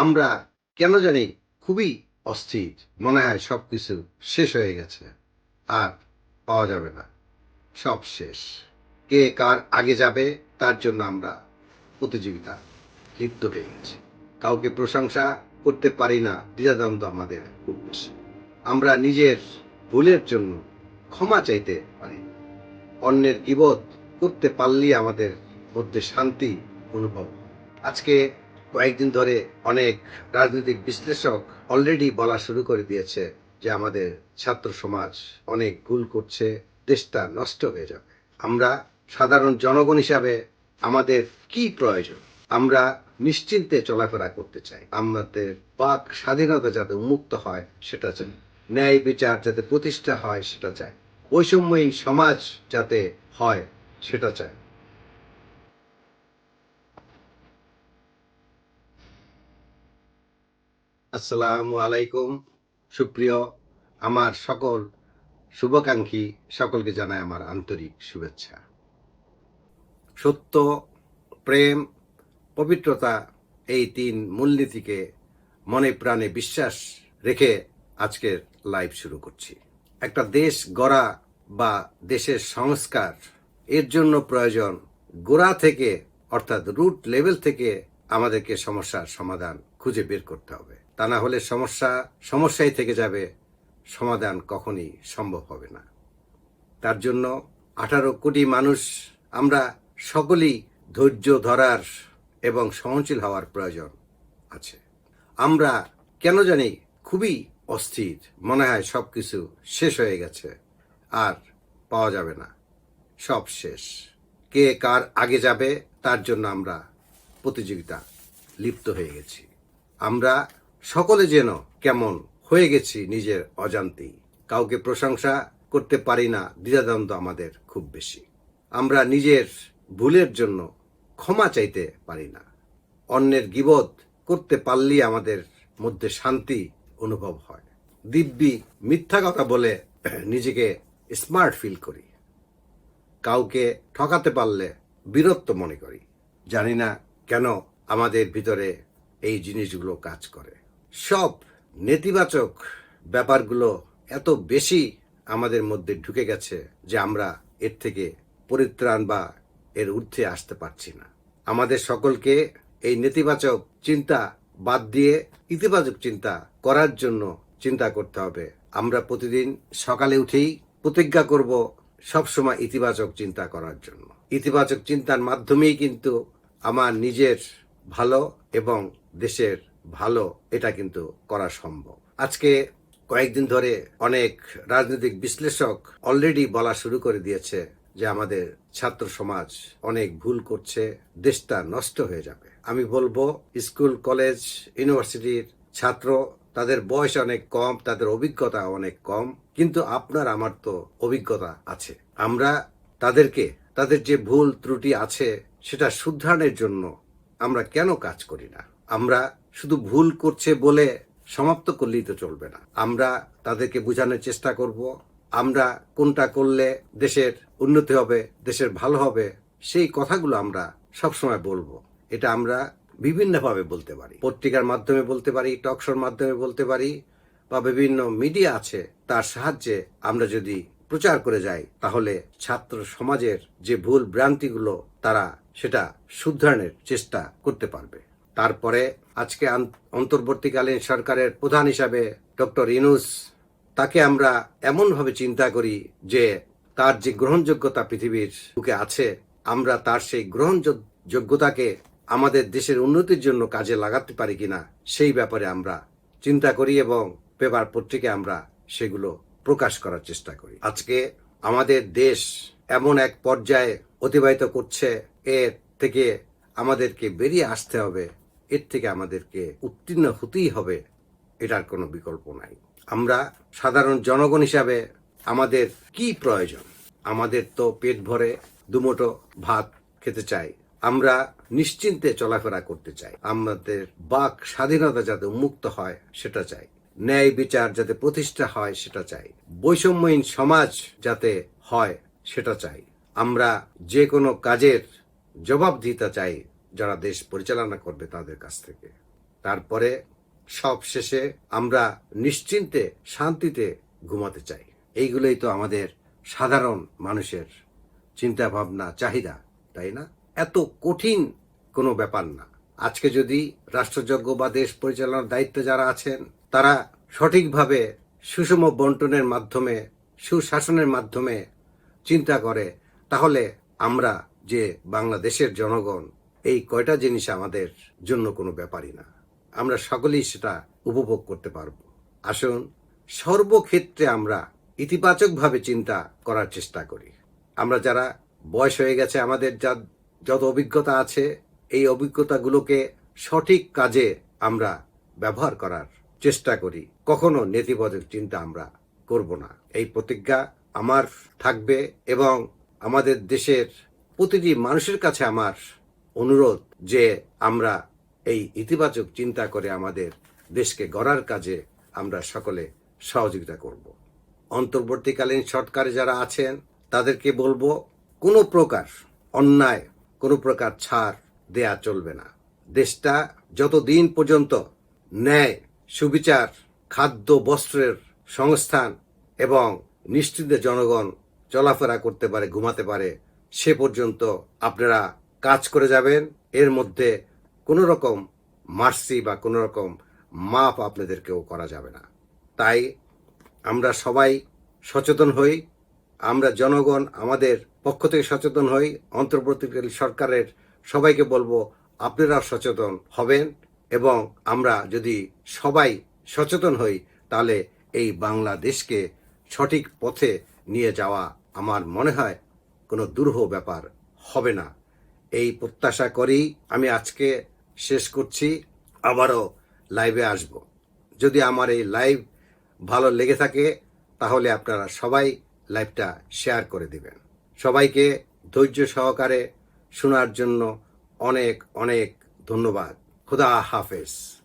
আমরা কেন জানি খুবই অস্থির। মনে হয় সব কিছু শেষ হয়ে গেছে। আর পাওয়া যাবে না। সব শেষ। কে কার আগে যাবে, তার জন্য আমরা প্রতিযোগিতা লিপ্ত হয়ে গেছি। কাউকে প্রশংসা করতে পারি না দ্বিধাদ্বন্দ্ব আমাদের বেশি। আমরা নিজের ভুলের জন্য ক্ষমা চাইতে পারি। অন্যের বিবোধ করতে পারলেই আমাদের মধ্যে শান্তি অনুভব আজকে কয়েকদিন ধরে অনেক রাজনৈতিক বিশ্লেষক অলরেডি বলা শুরু করে দিয়েছে যে আমাদের ছাত্র সমাজ অনেক ভুল করছে, দেশটা নষ্ট হয়ে যাবে। আমরা সাধারণ জনগণ হিসাবে আমাদের কি প্রয়োজন? আমরা নিশ্চিন্তে চলাফেরা করতে চাই। আমাদের বাক স্বাধীনতা যাতে উন্মুক্ত হয়, সেটা চাই। ন্যায় বিচার যাতে প্রতিষ্ঠা হয়, সেটা চাই। বৈষম্যহীন সমাজ যাতে হয়, সেটা চাই। আসসালামু আলাইকুম। সুপ্রিয় আমার সকল শুভাকাঙ্ক্ষী, সকলকে জানায় আমার আন্তরিক শুভেচ্ছা। সত্য, প্রেম, পবিত্রতা এই তিন মূলনীতিকে মনে প্রাণে বিশ্বাস রেখে আজকের লাইভ শুরু করছি। একটা দেশ গড়া বা দেশের সংস্কার, এর জন্য প্রয়োজন গোড়া থেকে, অর্থাৎ রুট লেভেল থেকে আমাদেরকে সমস্যার সমাধান খুঁজে বের করতে হবে। তা না হলে সমস্যা সমস্যাই থেকে যাবে। সমাধান কখনই সম্ভব হবে না। তার জন্য আঠারো কোটি মানুষ আমরা সকলেই ধৈর্য ধরার এবং সহনশীল হওয়ার প্রয়োজন আছে। আমরা কেন জানি খুবই অস্থির, মনে হয় সব কিছু শেষ হয়ে গেছে, আর পাওয়া যাবে না। সব শেষ। কে কার আগে যাবে, তার জন্য আমরা প্রতিযোগিতা লিপ্ত হয়ে গেছি। আমরা সকলে যেন কেমন হয়ে গেছি নিজের অজান্তেই। কাউকে প্রশংসা করতে পারি না, দ্বিধাদ্বন্দ্ব আমাদের খুব বেশি। আমরা নিজের ভুলের জন্য ক্ষমা চাইতে পারি না। অন্যের গিবদ করতে পারলেই আমাদের মধ্যে শান্তি অনুভব হয়। দিব্যি মিথ্যা কথা বলে নিজেকে স্মার্ট ফিল করি। কাউকে ঠকাতে পারলে বীরত্ব মনে করি। জানি না কেন আমাদের ভিতরে এই জিনিসগুলো কাজ করে। সব নেতিবাচক ব্যাপারগুলো এত বেশি আমাদের মধ্যে ঢুকে গেছে যে আমরা এর থেকে পরিত্রাণ বা এর ঊর্ধ্বে আসতে পারছি না। আমাদের সকলকে এই নেতিবাচক চিন্তা বাদ দিয়ে ইতিবাচক চিন্তা করার জন্য চিন্তা করতে হবে। আমরা প্রতিদিন সকালে উঠেই প্রতিজ্ঞা করব সবসময় ইতিবাচক চিন্তা করার জন্য। ইতিবাচক চিন্তার মাধ্যমেই কিন্তু আমার নিজের ভালো এবং দেশের ভালো, এটা কিন্তু করা সম্ভব। আজকে কয়েকদিন ধরে অনেক রাজনৈতিক বিশ্লেষক অলরেডি বলা শুরু করে দিয়েছে যে আমাদের ছাত্র সমাজ অনেক ভুল করছে, দেশটা নষ্ট হয়ে যাবে। আমি বলব, স্কুল, কলেজ, ইউনিভার্সিটির ছাত্র, তাদের বয়স অনেক কম, তাদের অভিজ্ঞতা অনেক কম, কিন্তু আপনার, আমার তো অভিজ্ঞতা আছে। আমরা তাদেরকে, তাদের যে ভুল ত্রুটি আছে, সেটা শুদ্ধারণের জন্য আমরা কেন কাজ করি না? আমরা শুধু ভুল করছে বলে সমাপ্ত করলেই তো চলবে না। আমরা তাদেরকে বোঝানোর চেষ্টা করব। আমরা কোনটা করলে দেশের উন্নতি হবে, দেশের ভালো হবে, সেই কথাগুলো আমরা সবসময় বলব। এটা আমরা বিভিন্নভাবে বলতে পারি। পত্রিকার মাধ্যমে বলতে পারি টকশোর মাধ্যমে বলতে পারি, বা বিভিন্ন মিডিয়া আছে, তার সাহায্যে আমরা যদি প্রচার করে যাই, তাহলে ছাত্র সমাজের যে ভুল ভ্রান্তিগুলো, তারা সেটা শুদ্ধারণের চেষ্টা করতে পারবে। তারপরে আজকে অন্তর্বর্তীকালীন সরকারের প্রধান হিসাবে ডক্টর ইনুস, তাকে আমরা এমনভাবে চিন্তা করি যে তার যে গ্রহণযোগ্যতা পৃথিবীর বুকে আছে, আমরা তার সেই গ্রহণযোগ্যতাকে আমাদের দেশের উন্নতির জন্য কাজে লাগাতে পারি কিনা, সেই ব্যাপারে আমরা চিন্তা করি এবং পেপার পত্রিকায় আমরা সেগুলো প্রকাশ করার চেষ্টা করি। আজকে আমাদের দেশ এমন এক পর্যায়ে অতিবাহিত করছে, এর থেকে আমাদেরকে বেরিয়ে আসতে হবে। এর থেকে আমাদেরকে উত্তীর্ণ হতেই হবে, এটার কোনো বিকল্প নাই। আমরা সাধারণ জনগণ হিসাবে আমাদের কি প্রয়োজন? আমাদের তো পেট ভরে দুমুঠো ভাত খেতে চাই। আমরা নিশ্চিন্তে চলাফেরা করতে চাই। আমাদের বাক স্বাধীনতা যাতে উন্মুক্ত হয়, সেটা চাই। ন্যায় বিচার যাতে প্রতিষ্ঠা হয়, সেটা চাই। বৈষম্যহীন সমাজ যাতে হয়, সেটা চাই। আমরা যে কোনো কাজের জবাবদিহিতা চাই যারা দেশ পরিচালনা করবে তাদের কাছ থেকে। তারপরে সব শেষে আমরা নিশ্চিন্তে, শান্তিতে ঘুমাতে চাই। এইগুলোই তো আমাদের সাধারণ মানুষের চিন্তা ভাবনা চাহিদা, তাই না? এত কঠিন কোনো ব্যাপার না। আজকে যদি রাষ্ট্রযজ্ঞ বা দেশ পরিচালনার দায়িত্বে যারা আছেন, তারা সঠিকভাবে সুষম বন্টনের মাধ্যমে, সুশাসনের মাধ্যমে চিন্তা করে, তাহলে আমরা যে বাংলাদেশের জনগণ এই কয়টা জিনিস আমাদের জন্য কোনো ব্যাপারই না। আমরা সকলেই সেটা উপভোগ করতে পারব। আসুন, সর্বক্ষেত্রে আমরা ইতিবাচকভাবে চিন্তা করার চেষ্টা করি। আমরা যারা বয়স হয়ে গেছে, আমাদের যা, যত অভিজ্ঞতা আছে, এই অভিজ্ঞতাগুলোকে সঠিক কাজে আমরা ব্যবহার করার চেষ্টা করি। কখনো নেতিবাচক চিন্তা আমরা করব না। এই প্রতিজ্ঞা আমার থাকবে এবং আমাদের দেশের প্রতিটি মানুষের কাছে আমার অনুরোধ যে আমরা এই ইতিবাচক চিন্তা করে আমাদের দেশকে গড়ার কাজে আমরা সকলে সহযোগিতা করব। অন্তর্বর্তীকালীন সরকারে যারা আছেন, তাদেরকে বলব, কোনো প্রকার অন্যায়, কোনো প্রকার ছাড় দেয়া চলবে না। দেশটা যতদিন পর্যন্ত ন্যায়, সুবিচার, খাদ্য, বস্ত্রের সংস্থান এবং নিশ্চিন্তে জনগণ চলাফেরা করতে পারে, ঘুমাতে পারে, সে পর্যন্ত আপনারা কাজ করে যাবেন, এর মধ্যে কোনো রকম মার্সি বা কোনো রকম মাপ আপনাদেরকেও করা যাবে না। তাই আমরা সবাই সচেতন হই, আমরা জনগণ আমাদের পক্ষ থেকে সচেতন হই, অন্তর্বর্তীকালীন সরকারের সবাইকে বলব আপনারা সচেতন হবেন এবং আমরা যদি সবাই সচেতন হই, তাহলে এই বাংলাদেশকে সঠিক পথে নিয়ে যাওয়া আমার মনে হয় কোনো দুরূহ ব্যাপার হবে না। এই প্রত্যাশা করেই আমি আজকে শেষ করছি, আবারও লাইভে আসব। যদি আমার এই লাইভ ভালো লেগে থাকে, তাহলে আপনারা সবাই লাইভটা শেয়ার করে দিবেন। সবাইকে ধৈর্য সহকারে শোনার জন্য অনেক অনেক ধন্যবাদ। খুদা হাফেজ।